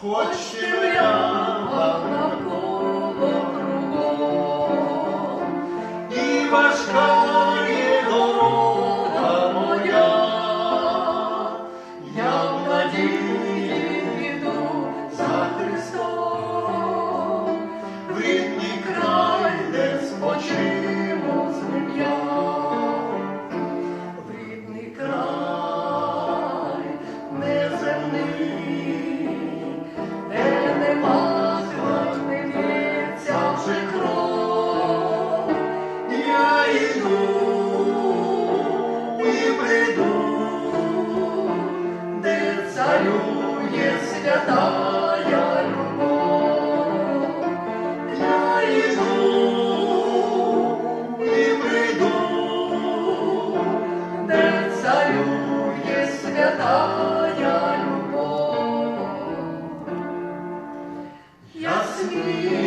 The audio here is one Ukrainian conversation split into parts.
Хоч дарує святая любов. Я іду і прийду, святая любов. Я свій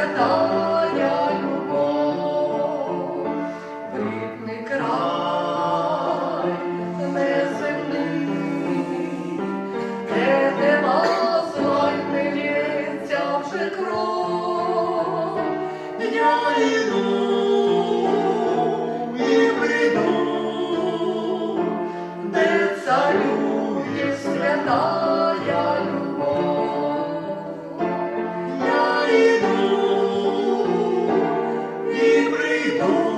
святая любов, випни край. Oh.